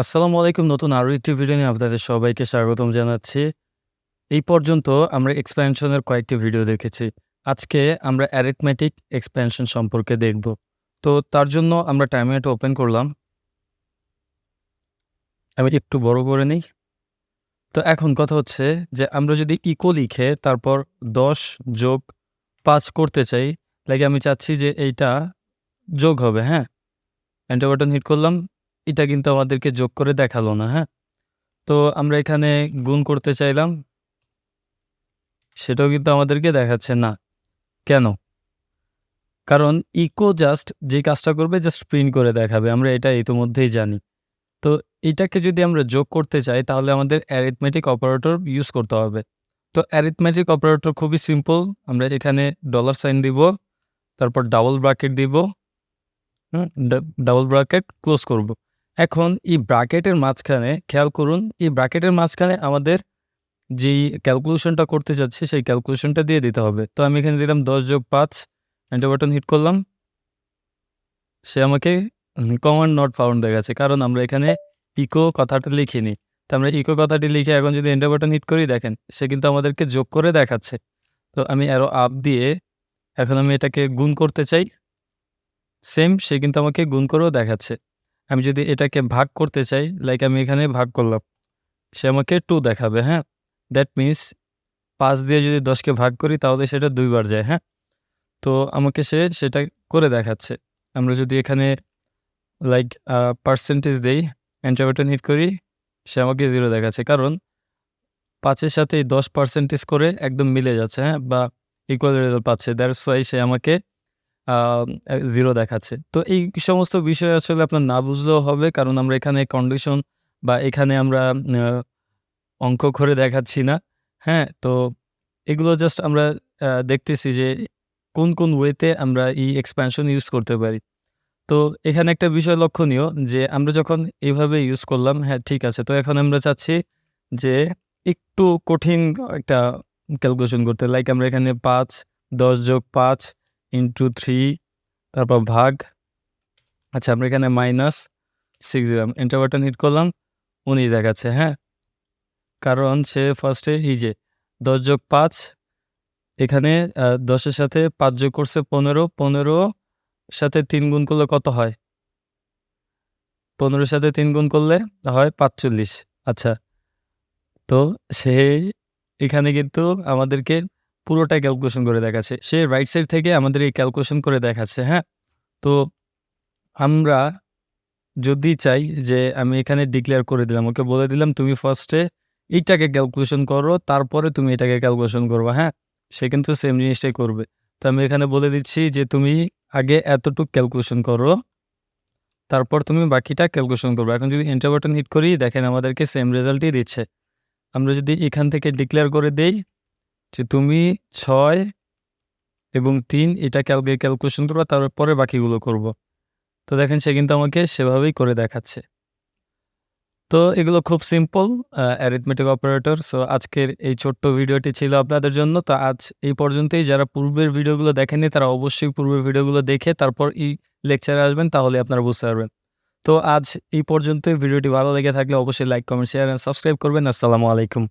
আসসালামু আলাইকুম, নতুন আরও একটি ভিডিও নিয়ে আপনাদের সবাইকে স্বাগতম জানাচ্ছি। এই পর্যন্ত আমরা এক্সপ্যানশনের কয়েকটি ভিডিও দেখেছি। আজকে আমরা অ্যারিথমেটিক এক্সপ্যানশন সম্পর্কে দেখব। তো তার জন্য আমরা টাইমারটা ওপেন করলাম। আমি একটু বড় করে নিই। তো এখন কথা হচ্ছে যে, আমরা যদি ইকো লিখে তারপর দশ যোগ পাঁচ করতে চাই লাইক আমি চাচ্ছি যে এইটা যোগ হবে হ্যাঁ? এন্টার বাটন হিট করলাম। এটা কিন্তু আমাদেরকে যোগ করে দেখাল না হ্যাঁ? তো আমরা এখানে গুণ করতে চাইলাম। সেটাও কিন্তু আমাদেরকে দেখাচ্ছে না। কেন? কারণ ইকো জাস্ট যে কাজটা করবে জাস্ট প্রিন্ট করে দেখাবে, আমরা এটা ইতিমধ্যেই জানি। তো এটাকে যদি আমরা যোগ করতে চাই, তাহলে আমাদের অ্যারিথমেটিক অপারেটর ইউজ করতে হবে। তো অ্যারিথমেটিক অপারেটর খুবই সিম্পল আমরা এখানে ডলার সাইন দিব, তারপর ডাবল ব্রাকেট দিব ডাবল ব্রাকেট ক্লোজ করব। এখন এই ব্রাকেটের মাঝখানে খেয়াল করুন, এই ব্রাকেটের মাঝখানে আমাদের যেই ক্যালকুলেশনটা করতে যাচ্ছি, সেই ক্যালকুলেশনটা দিয়ে দিতে হবে। তো আমি এখানে দিলাম দশ যোগ পাঁচ এন্টার বাটন হিট করলাম। সে আমাকে কমান্ড নট ফাউন্ড দেখাচ্ছে কারণ আমরা এখানে ইকো কথাটা লিখিনি। তো আমরা ইকো কথাটি লিখে এখন যদি এন্টার বাটন হিট করি, দেখেন, সে কিন্তু আমাদেরকে যোগ করে দেখাচ্ছে। তো আমি আরও আপ দিয়ে এখন আমি এটাকে গুণ করতে চাই। সেম সে কিন্তু আমাকে গুণ করেও দেখাচ্ছে। আমি যদি এটাকে ভাগ করতে চাই লাইক আমি এখানে ভাগ করলাম, সে আমাকে টু দেখাবে হ্যাঁ? দ্যাট মিন্স পাঁচ দিয়ে যদি দশকে ভাগ করি, তাহলে সেটা দুইবার যায় হ্যাঁ? তো আমাকে সে সেটা করে দেখাচ্ছে। আমরা যদি এখানে লাইক পার্সেন্টেজ দেই এন্টার হিট করি, সে আমাকে জিরো দেখাচ্ছে। কারণ পাঁচের সাথে দশ পার্সেন্টেজ করে একদম মিলে যাচ্ছে হ্যাঁ? বা ইকুয়াল রেজাল্ট পাচ্ছে। দ্যাটস ওয়াই সে আমাকে জিরো দেখাচ্ছে। তো এই সমস্ত বিষয় আসলে আপনার না বুঝলেও হবে, কারণ আমরা এখানে কন্ডিশন বা এখানে আমরা অঙ্ক করে দেখাচ্ছি না। হ্যাঁ তো এগুলো জাস্ট আমরা দেখতেছি যে কোন কোন ওয়েতে আমরা এই এক্সপ্যানশন ইউজ করতে পারি। তো এখানে একটা বিষয় লক্ষণীয় যে আমরা যখন এইভাবে ইউজ করলাম হ্যাঁ ঠিক আছে, তো এখন আমরা চাচ্ছি যে একটু কঠিন একটা ক্যালকুলেশন করতে। লাইক আমরা এখানে পাঁচ, দশ যোগ পাঁচ ইন্টু থ্রি তারপর ভাগ। আচ্ছা আমরা এখানে মাইনাস সিক্স দিলাম। এন্টার হিট করলাম, উনিশ দেখাচ্ছে হ্যাঁ? কারণ সে ফার্স্টে এই যে, দশ যোগ পাঁচ, এখানে দশের সাথে পাঁচ যোগ করছে পনেরো পনেরো সাথে তিন গুণ করলে কত হয়? পনেরোর সাথে তিন গুণ করলে হয় পাঁচচল্লিশ। আচ্ছা তো সে, এখানে কিন্তু আমাদেরকে পুরোটা ক্যালকুলেশন করে দেখাচ্ছে। সে রাইট সাইড থেকে আমাদের এই ক্যালকুলেশন করে দেখাচ্ছে হ্যাঁ? তো আমরা যদি চাই যে আমি এখানে ডিক্লেয়ার করে দিলাম, ওকে বলে দিলাম, তুমি ফার্স্টে এইটাকে ক্যালকুলেশন করো, তারপরে তুমি এটাকে ক্যালকুলেশন করবে হ্যাঁ? সে কিন্তু সেম জিনিসটাই করবে। তো আমি এখানে বলে দিচ্ছি যে তুমি আগে এতটুক ক্যালকুলেশন করো, তারপর তুমি বাকিটা ক্যালকুলেশন করবে। এখন যদি এন্টার বাটন হিট করি, দেখেন আমাদেরকে সেম রেজাল্টই দিচ্ছে। আমরা যদি এখান থেকে ডিক্লেয়ার করে দেই যে তুমি ছয় এবং তিন, এটা ক্যালকে ক্যালকুলেশন করব তারপরে বাকিগুলো করব। তো দেখেন, সে কিন্তু আমাকে সেভাবেই করে দেখাচ্ছে। তো এগুলো খুব সিম্পল অ্যারিথমেটিক অপারেটর সো আজকের এই ছোট্ট ভিডিওটি ছিল আপনাদের জন্য। তো আজ এই পর্যন্তই। যারা পূর্বের ভিডিওগুলো দেখেননি, তারা অবশ্যই পূর্বের ভিডিওগুলো দেখে তারপর এই লেকচারে আসবেন, তাহলে আপনারা বুঝতে পারবেন। তো আজ এই পর্যন্তই। ভিডিওটি ভালো লেগে থাকলে অবশ্যই লাইক কমেন্ট শেয়ার সাবস্ক্রাইব করবেন। আসসালামু আলাইকুম।